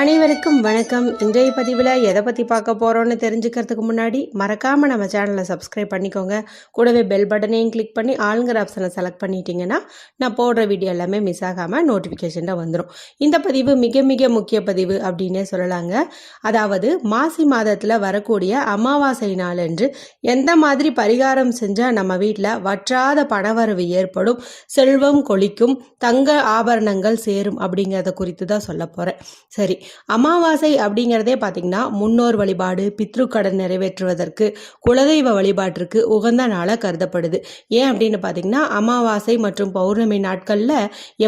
அனைவருக்கும் வணக்கம். இன்றைய பதிவில் எதை பற்றி பார்க்க போகிறோன்னு தெரிஞ்சுக்கிறதுக்கு முன்னாடி மறக்காமல் நம்ம சேனலை சப்ஸ்கிரைப் பண்ணிக்கோங்க. கூடவே பெல் பட்டனையும் கிளிக் பண்ணி ஆளுங்கிற ஆப்ஷனை செலக்ட் பண்ணிட்டீங்கன்னா நான் போடுற வீடியோ எல்லாமே மிஸ் ஆகாமல் நோட்டிஃபிகேஷனில் வந்துடும் இந்த பதிவு மிக மிக முக்கிய பதிவு அப்படின்னே சொல்லலாங்க. அதாவது மாசி மாதத்தில் வரக்கூடிய அமாவாசை நாளன்று எந்த மாதிரி பரிகாரம் செஞ்சால் நம்ம வீட்டில் வற்றாத பணவரவு ஏற்படும் செல்வம் கொளிக்கும் தங்க ஆபரணங்கள் சேரும் அப்படிங்கிறத குறித்து தான் சொல்ல போகிறேன் சரி அமாவாசை அப்படிங்கிறதே பார்த்தீங்கன்னா முன்னோர் வழிபாடு பித்ருக்கடன் நிறைவேற்றுவதற்கு குலதெய்வ வழிபாட்டிற்கு உகந்த நாளாக கருதப்படுது. ஏன் அப்படின்னு பார்த்தீங்கன்னா அமாவாசை மற்றும் பௌர்ணமி நாட்களில்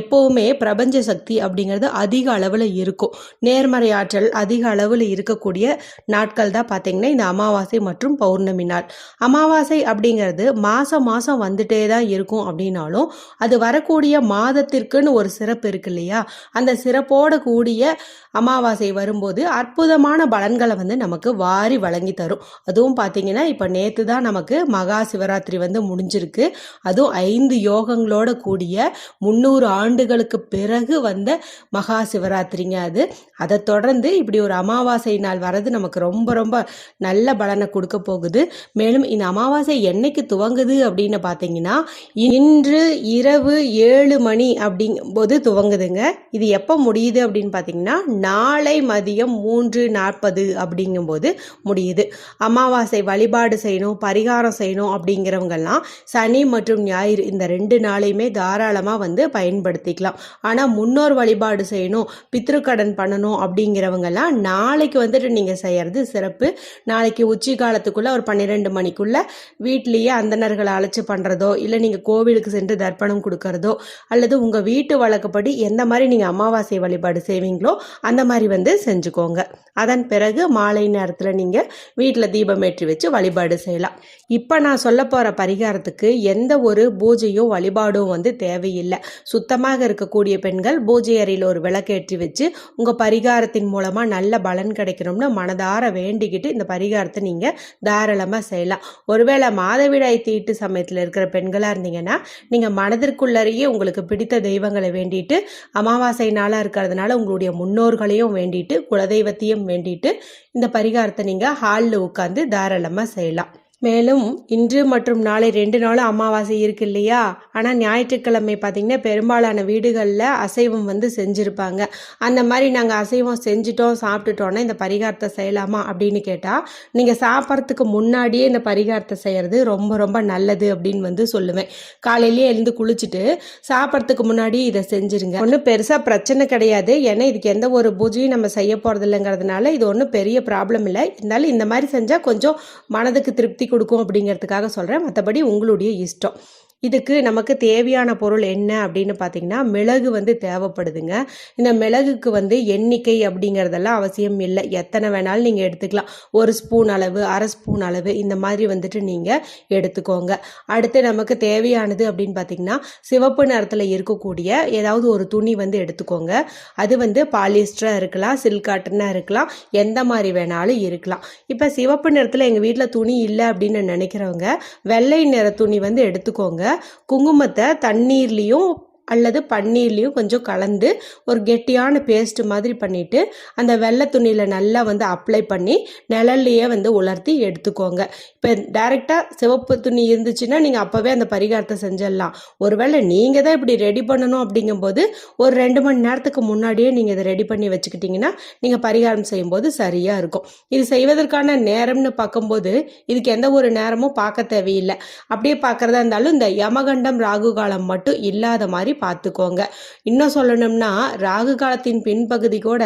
எப்போவுமே பிரபஞ்ச சக்தி அப்படிங்கிறது அதிக அளவில் இருக்கும். நேர்மறை ஆற்றல் அதிக அளவில் இருக்கக்கூடிய நாட்கள் தான் பார்த்தீங்கன்னா இந்த அமாவாசை மற்றும் பௌர்ணமி நாள். அமாவாசை அப்படிங்கிறது மாதம் மாதம் வந்துட்டே தான் இருக்கும் அப்படின்னாலும் அது வரக்கூடிய மாதத்திற்குன்னு ஒரு சிறப்பு இருக்கு இல்லையா? அந்த சிறப்போட கூடிய அமாவாசை வரும்போது அற்புதமான பலன்களை வந்து நமக்கு வாரி வழங்கி தரும். அதுவும் பார்த்தீங்கன்னா இப்போ நேற்று தான் நமக்கு மகா சிவராத்திரி வந்து முடிஞ்சிருக்கு. அதுவும் ஐந்து யோகங்களோட கூடிய முந்நூறு ஆண்டுகளுக்கு பிறகு வந்த மகா சிவராத்திரிங்க அது. அதை தொடர்ந்து இப்படி ஒரு அமாவாசை நாள் வர்றது நமக்கு ரொம்ப ரொம்ப நல்ல பலனை கொடுக்க போகுது. மேலும் இந்த அமாவாசை என்னைக்கு துவங்குது அப்படின்னு பார்த்தீங்கன்னா இன்று இரவு ஏழு மணி அப்படிங்கும்போது துவங்குதுங்க. இது எப்போ முடியுது அப்படின்னு பார்த்தீங்கன்னா நாளை மதியம் மூன்று நாற்பது அப்படிங்கும்போது முடியுது. அமாவாசை வழிபாடு செய்யணும் பரிகாரம் செய்யணும் அப்படிங்கிறவங்கெல்லாம் சனி மற்றும் ஞாயிறு இந்த ரெண்டு நாளையுமே தாராளமாக வந்து பயன்படுத்திக்கலாம். ஆனால் முன்னோர் வழிபாடு செய்யணும் பித்ருக்கடன் பண்ணணும் அப்படிங்கிறவங்கெல்லாம் நாளைக்கு வந்துட்டு நீங்கள் செய்கிறது சிறப்பு. நாளைக்கு உச்சி காலத்துக்குள்ளே ஒரு பன்னிரெண்டு மணிக்குள்ளே வீட்லேயே அந்தணர்களை அழைச்சி பண்ணுறதோ இல்லை நீங்கள் கோவிலுக்கு சென்று தர்ப்பணம் கொடுக்கறதோ அல்லது உங்கள் வீட்டு வழக்கப்படி எந்த மாதிரி நீங்கள் அமாவாசை வழிபாடு செய்வீங்களோ அந்த மாதிரி வந்து செஞ்சுக்கோங்க. அதன் பிறகு மாலை நேரத்தில் நீங்கள் வீட்டில் தீபம் ஏற்றி வச்சு வழிபாடு செய்யலாம். இப்போ நான் சொல்ல போகிற பரிகாரத்துக்கு எந்த ஒரு பூஜையும் வழிபாடும் வந்து தேவையில்லை. சுத்தமாக இருக்கக்கூடிய பெண்கள் பூஜை அறையில் ஒரு விளக்கேற்றி வச்சு உங்கள் பரிகாரத்தின் மூலமாக நல்ல பலன் கிடைக்கணும்னு மனதார வேண்டிக்கிட்டு இந்த பரிகாரத்தை நீங்கள் தாராளமாக செய்யலாம். ஒருவேளை மாதவிடாய் தீட்டு சமயத்தில் இருக்கிற பெண்களாக இருந்தீங்கன்னா நீங்கள் மனதிற்குள்ளறையே உங்களுக்கு பிடித்த தெய்வங்களை வேண்டிட்டு அமாவாசை நாளாக இருக்கிறதுனால உங்களுடைய முன்னோர்கள் முன்னோர்களையும் வேண்டிட்டு குலதெய்வத்தையும் வேண்டிட்டு இந்த பரிகாரத்தை நீங்கள் ஹாலில் உட்காந்து தாராளமாக செய்யலாம். மேலும் இன்று மற்றும் நாளை ரெண்டு நாளும் அமாவாசை இருக்கு இல்லையா? ஆனால் ஞாயிற்றுக்கிழமை பார்த்தீங்கன்னா பெரும்பாலான வீடுகளில் அசைவம் வந்து செஞ்சுருப்பாங்க. அந்த மாதிரி நாங்கள் அசைவம் செஞ்சுட்டோம் சாப்பிட்டுட்டோன்னா இந்த பரிகாரத்தை செய்யலாமா அப்படின்னு கேட்டால் நீங்கள் சாப்பிட்றதுக்கு முன்னாடியே இந்த பரிகாரத்தை செய்கிறது ரொம்ப ரொம்ப நல்லது அப்படின்னு வந்து சொல்லுவேன். காலையிலேயே எழுந்து குளிச்சுட்டு சாப்பிட்றதுக்கு முன்னாடி இதை செஞ்சுருங்க. ஒன்றும் பெருசாக பிரச்சனை கிடையாது. ஏன்னா இதுக்கு எந்த ஒரு பூஜையும் நம்ம செய்ய போகிறது இல்லைங்கிறதுனால இது ஒன்றும் பெரிய ப்ராப்ளம் இல்லை. இருந்தாலும் இந்த மாதிரி செஞ்சால் கொஞ்சம் மனதுக்கு திருப்தி கொடுக்கும் அப்படிங்கிறதுக்காக சொல்கிறேன் மற்றபடி உங்களுடைய இஷ்டம். இதுக்கு நமக்கு தேவையான பொருள் என்ன அப்படின்னு பார்த்தீங்கன்னா மிளகு வந்து தேவைப்படுதுங்க. இந்த மிளகுக்கு வந்து எண்ணிக்கை அப்படிங்கிறதெல்லாம் அவசியம் இல்லை. எத்தனை வேணாலும் நீங்கள் எடுத்துக்கலாம். ஒரு ஸ்பூன் அளவு அரை ஸ்பூன் அளவு இந்த மாதிரி வந்துட்டு நீங்கள் எடுத்துக்கோங்க. அடுத்து நமக்கு தேவையானது அப்படின்னு பார்த்தீங்கன்னா சிவப்பு நிறத்தில் இருக்கக்கூடிய ஏதாவது ஒரு துணி வந்து எடுத்துக்கோங்க. அது வந்து பாலிஸ்டராக இருக்கலாம் சில்க் காட்டனாக இருக்கலாம் எந்த மாதிரி வேணாலும் இருக்கலாம். இப்போ சிவப்பு நிறத்தில் எங்கள் வீட்டில் துணி இல்லை அப்படின்னு நினைக்கிறவங்க வெள்ளை நிற துணி வந்து எடுத்துக்கோங்க. குங்குமத்தை தண்ணீர்லேயும் அல்லது பன்னீர்லேயும் கொஞ்சம் கலந்து ஒரு கெட்டியான பேஸ்ட் மாதிரி பண்ணிவிட்டு அந்த வெள்ளை துணியில் நல்லா வந்து அப்ளை பண்ணி நிழல்லையே வந்து உலர்த்தி எடுத்துக்கோங்க. இப்போ டைரெக்டாக சிவப்பு துணி இருந்துச்சுன்னா நீங்கள் அப்போவே அந்த பரிகாரத்தை செஞ்சிடலாம். ஒருவேளை நீங்கள் தான் இப்படி ரெடி பண்ணணும் அப்படிங்கும்போது ஒரு ரெண்டு மணி நேரத்துக்கு முன்னாடியே நீங்கள் இதை ரெடி பண்ணி வச்சுக்கிட்டிங்கன்னா நீங்கள் பரிகாரம் செய்யும்போது சரியாக இருக்கும். இது செய்வதற்கான நேரம்னு பார்க்கும்போது இதுக்கு எந்த ஒரு நேரமும் பார்க்க தேவையில்லை. அப்படியே பார்க்குறதா இருந்தாலும் இந்த யமகண்டம் ராகு காலம் மட்டும் இல்லாத மாதிரி பார்த்துக்கோங்க. இன்னும் சொல்லணும்னா ராகு காலத்தின் பின்பகுதி கூட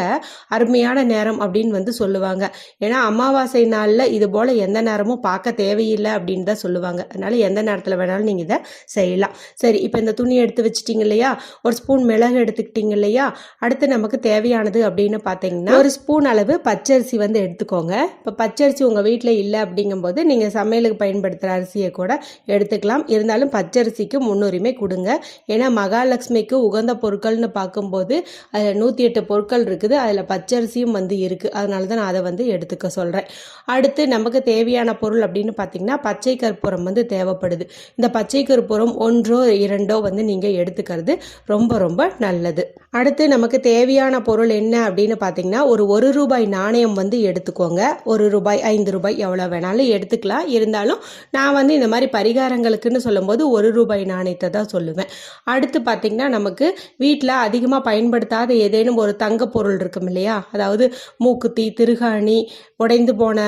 அருமையான நேரம் அப்படின்னு வந்து சொல்லுவாங்க. ஏன்னா அமாவாசை நாளில் இது போல் எந்த நேரமும் பார்க்க தேவையில்லை அப்படின்னு தான் சொல்லுவாங்க. அதனால எந்த நேரத்தில் வேணாலும் நீங்கள் இதை செய்யலாம். சரி இப்போ இந்த துணி எடுத்து வச்சிட்டிங்க இல்லையா? ஒரு ஸ்பூன் மிளகு எடுத்துக்கிட்டீங்க இல்லையா? அடுத்து நமக்கு தேவையானது அப்படின்னு பார்த்தீங்கன்னா ஒரு ஸ்பூன் அளவு பச்சரிசி வந்து எடுத்துக்கோங்க. இப்போ பச்சரிசி உங்கள் வீட்டில் இல்லை அப்படிங்கும்போது நீங்கள் சமையலுக்கு பயன்படுத்துகிற அரிசியை கூட எடுத்துக்கலாம். இருந்தாலும் பச்சரிசிக்கு முன்னுரிமை கொடுங்க. ஏன்னா மகா மகாலட்சுமிக்கு உகந்த பொருட்கள்னு பார்க்கும்போது அதில் நூற்றி எட்டு பொருட்கள் இருக்குது. அதில் பச்சரிசியும் வந்து இருக்குது அதனால தான் நான் அதை வந்து எடுத்துக்க சொல்கிறேன் அடுத்து நமக்கு தேவையான பொருள் அப்படின்னு பார்த்தீங்கன்னா பச்சை கற்பூரம் வந்து தேவைப்படுது. இந்த பச்சை கற்பூரம் ஒன்றோ இரண்டோ வந்து நீங்கள் எடுத்துக்கிறது ரொம்ப ரொம்ப நல்லது. அடுத்து நமக்கு தேவையான பொருள் என்ன அப்படின்னு பார்த்தீங்கன்னா ஒரு ஒரு ரூபாய் நாணயம் வந்து எடுத்துக்கோங்க. ஒரு ரூபாய் ஐந்து ரூபாய் எவ்வளோ வேணாலும் எடுத்துக்கலாம். இருந்தாலும் நான் வந்து இந்த மாதிரி பரிகாரங்களுக்குன்னு சொல்லும்போது ஒரு ரூபாய் நாணயத்தை தான் சொல்லுவேன். அடுத்து பார்த்தீங்கன்னா நமக்கு வீட்டில் அதிகமாக பயன்படுத்தாத ஏதேனும் ஒரு தங்க பொருள் இருக்கும் இல்லையா? அதாவது மூக்குத்தி திருகாணி உடைந்து போன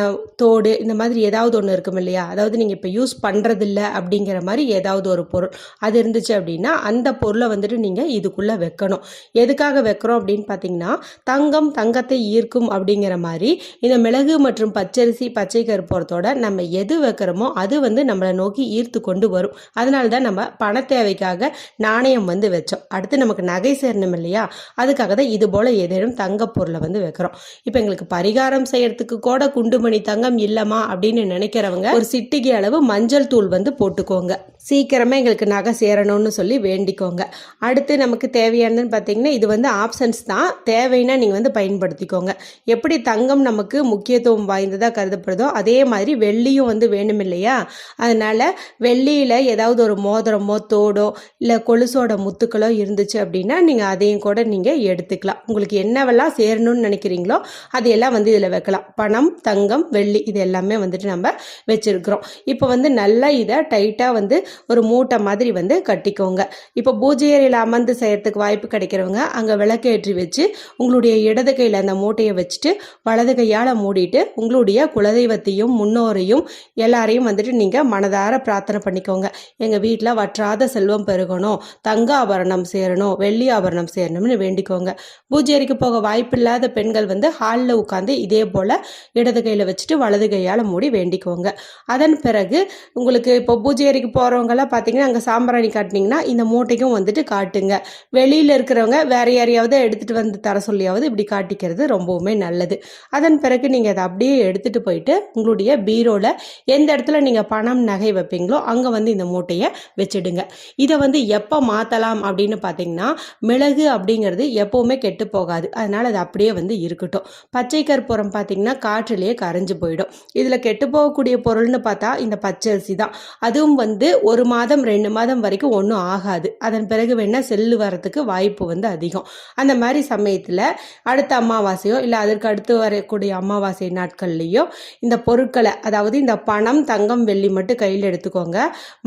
தோடு இந்த மாதிரி ஏதாவது ஒன்று இருக்கும் இல்லையா? அதாவது நீங்கள் இப்போ யூஸ் பண்ணுறதில்ல அப்படிங்கிற மாதிரி ஏதாவது ஒரு பொருள். அது இருந்துச்சு அப்படின்னா அந்த பொருளை வந்துட்டு நீங்கள் இதுக்குள்ளே வைக்கணும். எதுக்காக வைக்கிறோம் அப்படின்னு பார்த்தீங்கன்னா தங்கம் தங்கத்தை ஈர்க்கும் அப்படிங்கிற மாதிரி இந்த மிளகு மற்றும் பச்சரிசி பச்சை கருப்போரத்தோட நம்ம எது வைக்கிறோமோ அது வந்து நம்மளை நோக்கி ஈர்த்து கொண்டு வரும். அதனால தான் நம்ம பண தேவைக்காக நாணயம் வந்து வச்சோம். அடுத்து நமக்கு நகை சேரணும் இல்லையா? அதுக்காக தான் இது போல் ஏதேனும் தங்க பொருளை வந்து வைக்கிறோம். இப்போ எங்களுக்கு பரிகாரம் செய்யறதுக்கு கூட குண்டுமணி தங்கம் இல்லைமா அப்படின்னு நினைக்கிறவங்க ஒரு சிட்டிகை அளவு மஞ்சள் தூள் வந்து போட்டுக்கோங்க. சீக்கிரமே எங்களுக்கு நகை சேரணும்னு சொல்லி வேண்டிக்கோங்க. அடுத்து நமக்கு தேவையானதுன்னு பார்த்தீங்கன்னா இது வந்து ஆப்ஷன்ஸ் தான். தேவைன்னா நீங்கள் வந்து பயன்படுத்திக்கோங்க. எப்படி தங்கம் நமக்கு முக்கியத்துவம் வாய்ந்ததாக கருதப்படுதோ அதே மாதிரி வெள்ளியும் வந்து வேணும் இல்லையா? அதனால் வெள்ளியில் ஏதாவது ஒரு மோதிரமோ தோடோ இல்லை கொலுசோட முத்துக்களோ இருந்துச்சு அப்படின்னா நீங்கள் அதையும் கூட நீங்கள் எடுத்துக்கலாம். உங்களுக்கு என்னவெல்லாம் சேரணும்னு நினைக்கிறீங்களோ அதையெல்லாம் வந்து இதில் வைக்கலாம். பணம் தங்கம் வெள்ளி இது எல்லாமே வந்துட்டு நம்ம வச்சுருக்கிறோம். இப்போ வந்து நல்லா இதை டைட்டாக வந்து ஒரு மூட்டை மாதிரி வந்து கட்டிக்கோங்க. இப்போ பூஜை அறையில் அமர்ந்து செய்யறதுக்கு வாய்ப்பு கிடைக்கிறவங்க அங்கே விளக்கேற்றி வச்சு உங்களுடைய இடது கையில் அந்த மூட்டையை வச்சுட்டு வலது கையால் மூடிட்டு உங்களுடைய குலதெய்வத்தையும் முன்னோரையும் எல்லாரையும் வந்துட்டு நீங்கள் மனதார பிரார்த்தனை பண்ணிக்கோங்க. எங்கள் வீட்டில் வற்றாத செல்வம் பெருகணும். தங்க ஆபரணம் சேரணும் வெள்ளி ஆபரணம் சேரணும்னு வேண்டிக்கோங்க. பூஜை போக வாய்ப்பில்லாத பெண்கள் வந்து ஹாலில் உட்காந்து இதே போல் இடது கையில் வச்சுட்டு வலது கையால் மூடி வேண்டிக்கோங்க. அதன் பிறகு உங்களுக்கு இப்போ பூஜை அறைக்கு போகிறவங்கெல்லாம் பார்த்தீங்கன்னா அங்கே சாம்பிராணி காட்டினீங்கன்னா இந்த மூட்டைக்கும் வந்துட்டு காட்டுங்க. வெளியில் இருக்கிறவங்க வேற யாரையாவது எடுத்துகிட்டு வந்து தர சொல்லியாவது இப்படி காட்டிக்கிறது ரொம்பவுமே நல்லது. அதன் பிறகு நீங்கள் அதை அப்படியே எடுத்துகிட்டு போயிட்டு உங்களுடைய பீரோவில் எந்த இடத்துல நீங்கள் பணம் நகை வைப்பீங்களோ அங்கே வந்து இந்த மூட்டையை வச்சிடுங்க. இதை வந்து எப்போ மாற்றலாம் அப்படின்னு பார்த்தீங்கன்னா மிளகு அப்படிங்கிறது எப்போவுமே கெட்டு போகாது. அதனால் அது அப்படியே வந்து இருக்கட்டும். பச்சை கற்பூரம் பார்த்தீங்கன்னா காற்றிலேயே கரைஞ்சு போயிடும். இதில் கெட்டு போகக்கூடிய பொருள்னு பார்த்தா இந்த பச்சரிசி தான். அதுவும் வந்து ஒரு மாதம் ரெண்டு மாதம் வரைக்கும் ஒன்றும் ஆகாது. அதன் பிறகு வேணால் செல்லு வரத்துக்கு வாய்ப்பு வந்து அதிகம். அந்த மாதிரி சமயத்தில் அடுத்த அமாவாசையோ இல்லை அதற்கு அடுத்து வரக்கூடிய அமாவாசை நாட்கள்லேயோ இந்த பொருட்களை அதாவது இந்த பணம் தங்கம் வெள்ளி மட்டும் கையில் எடுத்துக்கோங்க.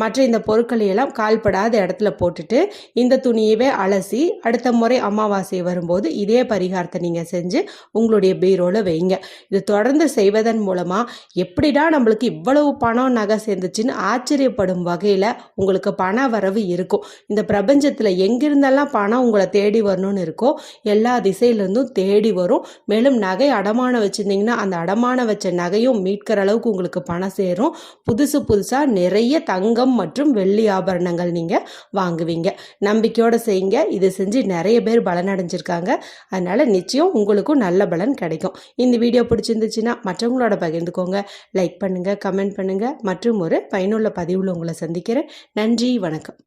மற்ற இந்த பொருட்களை எல்லாம் கால்படாத இடத்துல போட்டுட்டு இந்த துணியவே அலசி அடுத்த முறை அமாவாசை வரும்போது இதே பரிகாரத்தை நீங்கள் செஞ்சு உங்களுடைய பீரோவில் வைங்க. இது தொடர்ந்து செய்வதன் மூலமாக எப்படிடா நம்மளுக்கு இவ்வளவு பணம் நகை சேர்ந்துச்சுன்னு ஆச்சரியப்படும் வகையில் உங்களுக்கு பண வரவு இருக்கும். இந்த பிரபஞ்சத்தில் எங்கிருந்தெல்லாம் பணம் உங்களை தேடி வரணும்னு இருக்கோ எல்லா திசையிலேருந்தும் தேடி வரும். மேலும் நகை அடமானம் வச்சுருந்தீங்கன்னா அந்த அடமானம் வச்ச நகையும் மீட்கிற அளவுக்கு உங்களுக்கு பணம் சேரும். புதுசு புதுசாக நிறைய தங்கம் மற்றும் வெள்ளி ஆபரணங்கள் நீங்கள் வாங்குவீங்க. நம்பிக்கையோடு செய்யுங்க. இதை செஞ்சு நிறைய பேர் பலன் அடைஞ்சிருக்காங்க அதனால் நிச்சயம் உங்களுக்கும் நல்ல பலன் கிடைக்கும். இந்த வீடியோ பிடிச்சிருந்துச்சுன்னா மற்றவங்களோட பகிர்ந்துக்கோங்க. லைக் பண்ணுங்கள் கமெண்ட் பண்ணுங்கள் மற்றும் ஒரு பயனுள்ள பதிவில் உங்களை சந்திக்கிறேன். நன்றி வணக்கம்.